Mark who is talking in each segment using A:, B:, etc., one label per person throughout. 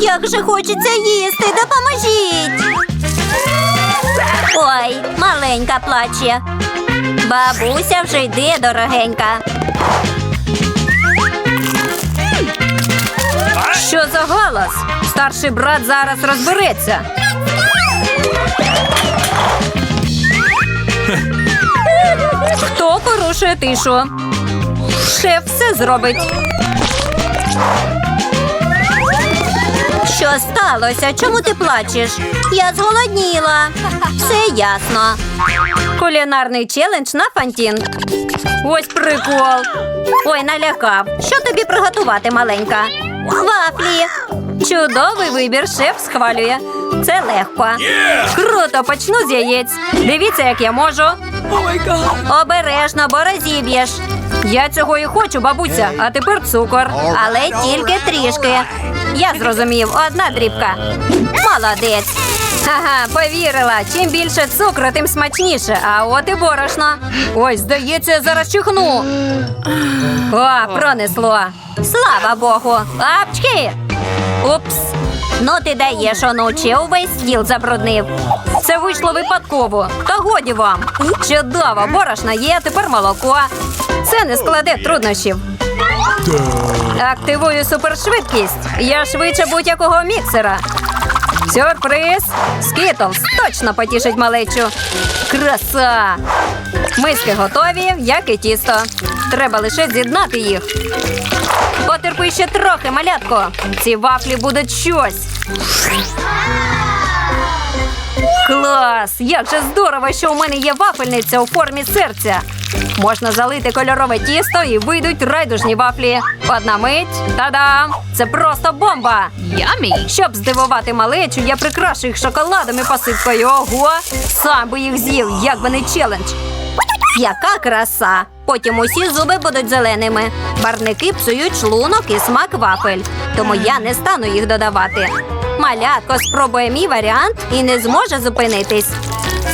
A: Як же хочеться їсти, допоможіть. Ой, маленька плаче. Бабуся вже йде, дорогенька.
B: Що за галас? Старший брат зараз розбереться. Хто порушує тишу? Шеф все зробить.
A: Що сталося? Чому ти плачеш? Я зголодніла. Все ясно.
B: Кулінарний челендж на Фантін. Ось прикол.
A: Ой, налякав. Що тобі приготувати, маленька? Вафлі.
B: Чудовий вибір, шеф схвалює. Це легко. Круто, почну з яєць. Дивіться, як я можу.
A: Обережно, бо розіб'єш.
B: Я цього і хочу, бабуся, а тепер цукор.
A: Але тільки трішки.
B: Я зрозумів, одна дрібка.
A: Молодець.
B: Ага, повірила. Чим більше цукру, тим смачніше. А от і борошно. Ой, здається, зараз чихну. О, пронесло.
A: Слава Богу.
B: Апчки! Упс,
A: Ну ти даєш, онуче, увесь стіл забруднив.
B: це вийшло випадково. Та годі вам. Чудово, борошна є, тепер молоко. Це не складе труднощів. Активую супершвидкість. Я швидше будь-якого міксера. Сюрприз! Скітлз точно потішить малечу. Краса! Миски готові, як і тісто. Треба лише з'єднати їх. Потерпи ще трохи, малятко. Ці вафлі будуть щось. Клас! Як же здорово, що у мене є вафельниця у формі серця. Можна залити кольорове тісто і вийдуть райдужні вафлі. Одна мить. Та-дам! Це просто бомба! Ямі! Щоб здивувати малечу, я прикрашу їх шоколадом і посипкою. Ого! Сам би їх з'їв, як би не челендж.
A: Яка краса! Потім усі зуби будуть зеленими. Барники псують шлунок і смак вафель. Тому я не стану їх додавати. Малятко спробує мій варіант і не зможе зупинитись.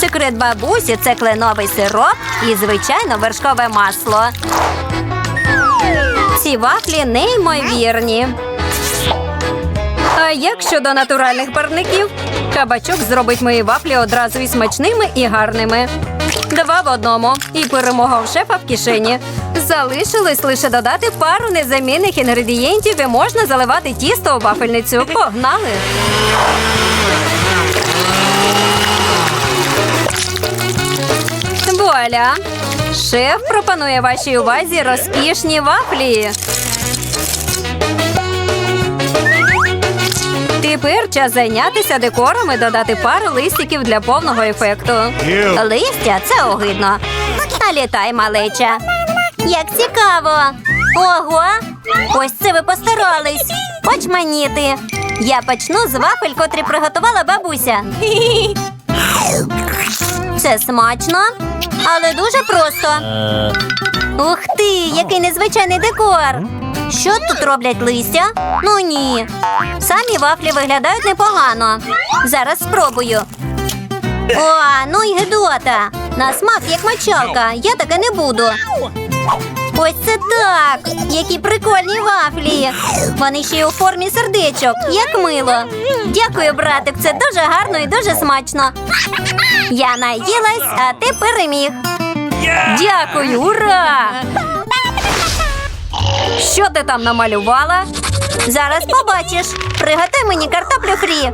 A: Секрет бабусі це кленовий сироп і, звичайно, вершкове масло. Ці вафлі неймовірні.
B: А як щодо натуральних барників? Кабачок зробить мої вафлі одразу і смачними, і гарними. Два в одному. І перемога в шефа в кишені. Залишилось лише додати пару незамінних інгредієнтів і можна заливати тісто у вафельницю. Погнали! Вуаля! Шеф пропонує вашій увазі розкішні вафлі. Тепер час зайнятися декором і додати пару листиків для повного ефекту.
A: Листя це огидно. Налітай, малеча. Як цікаво. Ого! Ось це ви постарались. Очманіти. Я почну з вафель, котрі приготувала бабуся. Це смачно, але дуже просто. Ух ти, який незвичайний декор. Що тут роблять листя? Ну ні. Самі вафлі виглядають непогано. Зараз спробую. О, ну й гидота. На смак як мочалка. Я таке не буду. Ось це так. Які прикольні вафлі. Вони ще й у формі сердечок, як мило. Дякую, братик. Це дуже гарно і дуже смачно. Я наїлась, а ти переміг.
B: Дякую, ура! Що ти там намалювала?
A: Зараз побачиш. Приготуй мені картоплю фрі.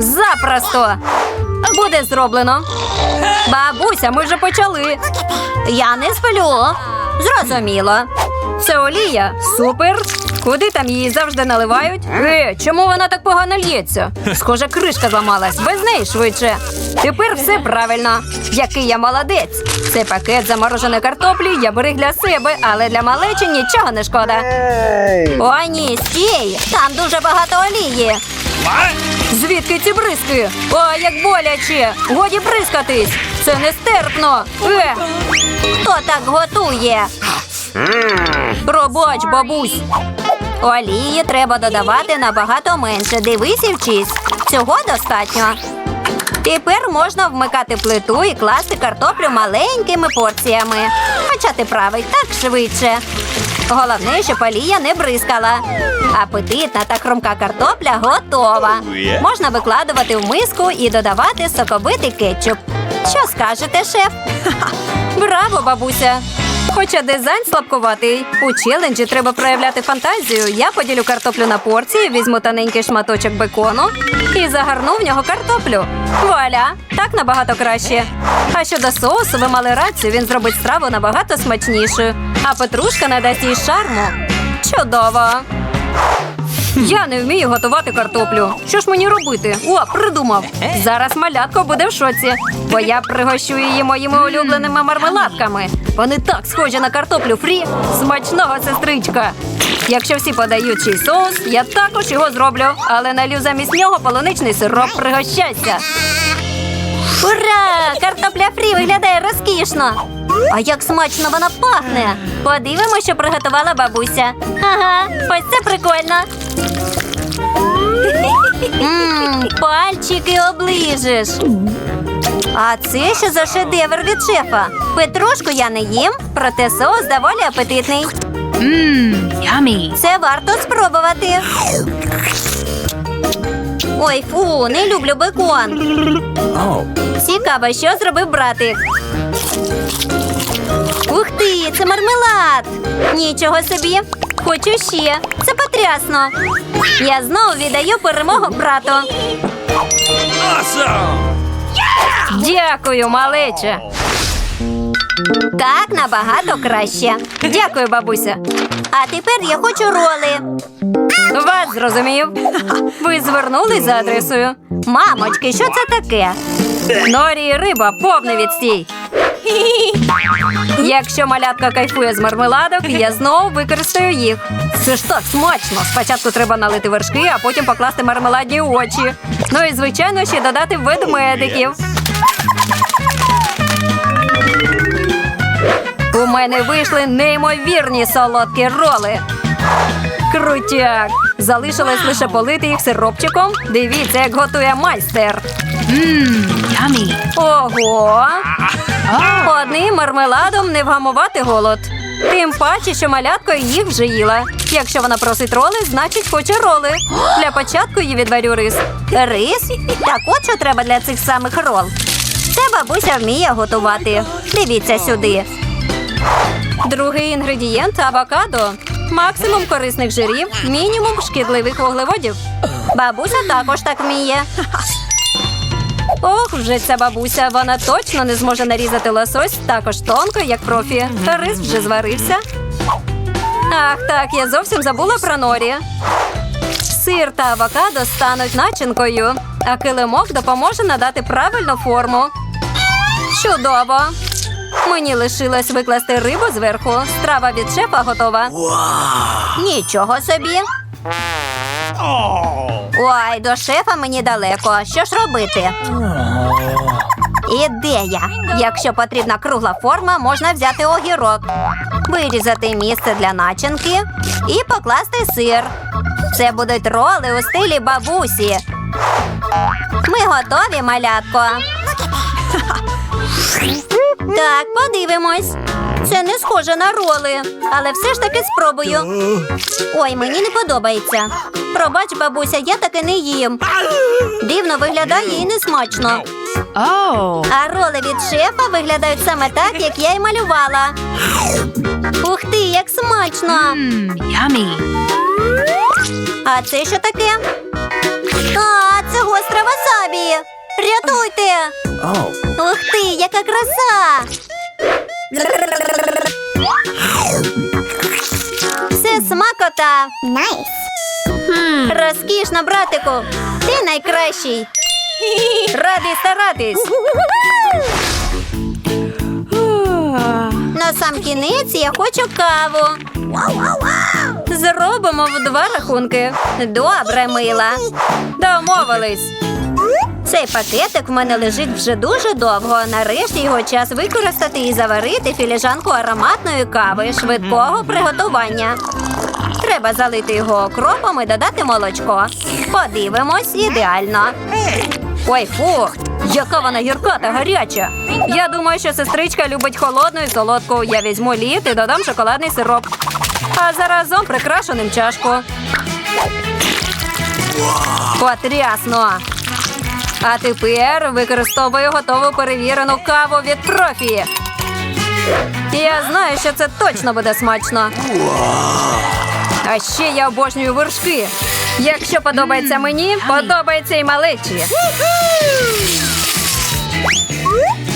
B: Запросто! Буде зроблено. Бабуся, ми вже почали.
A: Я не сплю. Зрозуміло.
B: Це олія. Супер. Куди там її завжди наливають? Е, чому вона так погано лється? Схоже, кришка зламалась. Без неї швидше. Тепер все правильно. Який я молодець. Це пакет замороженої картоплі я берег для себе, але для малечі нічого не шкода.
A: О, ні, стій! Там дуже багато олії.
B: Звідки ці бризки? О, як боляче! Годі бризкатись! Це нестерпно! Е!
A: Хто так готує?
B: Пробач, бабусь!
A: Олії треба додавати набагато менше. Дивись і вчись. Цього достатньо. Тепер можна вмикати плиту і класти картоплю маленькими порціями. Хоча ти правий так швидше. Головне, щоб олія не бризкала. Апетитна та хрумка картопля готова. Можна викладувати в миску і додавати соковитий кетчуп. Що скажете, шеф?
B: Браво, бабуся! Хоча дизайн слабкуватий. У челенджі треба проявляти фантазію. Я поділю картоплю на порції, візьму тоненький шматочок бекону і загарну в нього картоплю. Вуаля! Так набагато краще. А щодо соусу, ви мали рацію, він зробить страву набагато смачнішою, а петрушка надасть їй шарму. Чудово! Я не вмію готувати картоплю. Що ж мені робити? О, придумав. Зараз малятко буде в шоці, бо я пригощу її моїми улюбленими мармеладками. Вони так схожі на картоплю фрі. Смачного сестричка. Якщо всі подають чий соус, я також його зроблю, але налью замість нього полуничний сироп. Пригощайся.
A: Ура! Картопля фрі виглядає розкішно. А як смачно вона пахне. Подивимося, що приготувала бабуся. Ага, ось це прикольно. Мм, пальчики оближеш. А це що за шедевр від шефа? Петрушку я не їм, проте соус доволі апетитний.
C: Yummy.
A: Це варто спробувати. Ой, фу, не люблю бекон. Цікаво, що зробив братик. Ух ти, це мармелад. Нічого собі. Хочу ще. Це потрясно. Я знову віддаю перемогу брату.
B: Дякую, малече.
A: Так набагато краще.
B: Дякую, бабуся.
A: А тепер я хочу роли.
B: Вас зрозумів. Ви звернулись за адресою.
A: Мамочки, що це таке?
B: Норі і риба повний відстій. Якщо малятка кайфує з мармеладок, я знову використаю їх. Це ж так смачно. Спочатку треба налити вершки, а потім покласти мармеладні очі. Ну і звичайно ще додати ведмедиків. У мене вийшли неймовірні солодкі роли. Крутяк! Залишилось лише полити їх сиропчиком. Дивіться, як готує майстер.
C: Yummy.
B: Ого! Одним мармеладом не вгамувати голод. Тим паче, що малятко їх вже їла. Якщо вона просить роли, значить хоче роли. Для початку їй відварю рис.
A: Рис? Так от що треба для цих самих рол. Це бабуся вміє готувати. Дивіться сюди.
B: Другий інгредієнт авокадо. Максимум корисних жирів, мінімум шкідливих вуглеводів.
A: Бабуся також так вміє.
B: Ох, вже ця бабуся, вона точно не зможе нарізати лосось також тонко, як профі. Та рис вже зварився. Ах, так, я зовсім забула про норі. Сир та авокадо стануть начинкою, а килимок допоможе надати правильну форму. Чудово! Мені лишилось викласти рибу зверху. Страва від шефа готова.
A: Нічого собі. Ой, до шефа мені далеко. Що ж робити? Ідея. Якщо потрібна кругла форма, можна взяти огірок, вирізати місце для начинки і покласти сир. Це будуть роли у стилі бабусі. Ми готові, малятко. Так, подивимось. Це не схоже на роли, але все ж таки спробую. Ой, мені не подобається. Пробач, бабуся, я таки не їм. Дивно виглядає і несмачно. А роли від шефа виглядають саме так, як я й малювала. Ух ти, як смачно! А це що таке? А, це гостра васабі! Рятуйте! Ух ти, яка краса! Це смакота! Найс! Розкішно, братику! Ти найкращий!
B: Радий старатись!
A: На сам кінець я хочу каву.
B: Зробимо в два рахунки.
A: Добре, мила.
B: Домовились.
A: Цей пакетик в мене лежить вже дуже довго. Нарешті його час використати і заварити філіжанку ароматної кави швидкого приготування. Треба залити його окропом і додати молочко. Подивимось, ідеально.
B: Ой, фу, яка вона гірка та гаряча. Я думаю, що сестричка любить холодну і солодку. Я візьму лід і додам шоколадний сироп. а заразом прикрашеним чашку. Потрясно! А тепер використовую готову перевірену каву від профі. Я знаю, що це точно буде смачно. А ще я обожнюю вершки. Якщо подобається мені, подобається і малечі.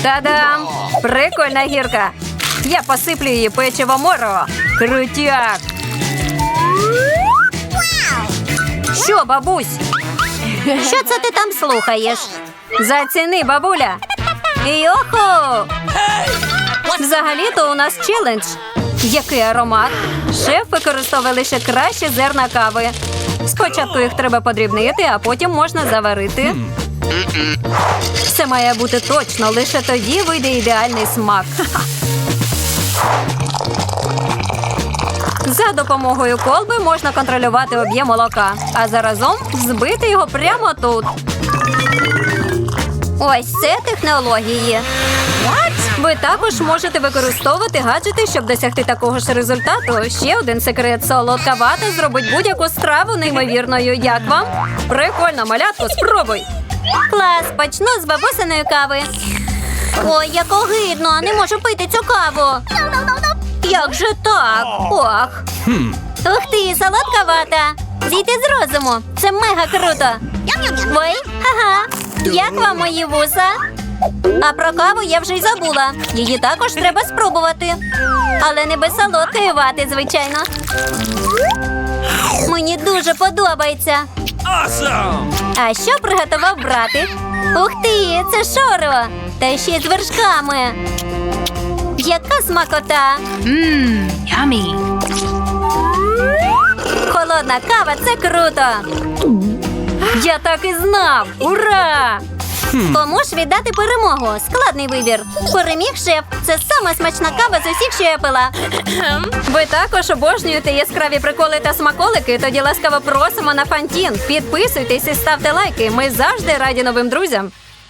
B: Та-дам! Прикольна гірка. Я посиплю її печиво моро. Крутяк. Що, бабусь?
A: Що це ти там слухаєш?
B: Заціни, бабуля.
A: Йоху!
B: Взагалі-то у нас челендж. Який аромат? Шеф використовує лише кращі зерна кави. Спочатку їх треба подрібнити, а потім можна заварити. Все має бути точно, лише тоді вийде ідеальний смак. За допомогою колби можна контролювати об'єм молока, а заразом збити його прямо тут.
A: Ось це технології.
B: Ви також можете використовувати гаджети, щоб досягти такого ж результату. Ще один секрет солодка вата зробить будь-яку страву неймовірною. Як вам? Прикольно, малятко, спробуй.
A: Клас, почну з бабусиної кави. Ой, як огидно, не можу пити цю каву. Як же так? Ох. Ух ти, солодка вата. Зійти з розуму. Це мега круто. Ой, ага. Як вам мої вуса? А про каву я вже й забула. Її також треба спробувати. Але не без солодкої вати, звичайно. Мені дуже подобається. А що приготував братик? Ух ти, це шоро! Та ще й з вершками. Яка смакота!
C: Yummy.
A: Холодна кава це круто!
B: Я так і знав! Ура!
A: Кому ж віддати перемогу? Складний вибір. Переміг шеф. Це сама смачна кава з усіх, що я пила.
B: Ви також обожнюєте яскраві приколи та смаколики. Тоді ласкаво просимо на Фантін. Підписуйтесь і ставте лайки. Ми завжди раді новим друзям.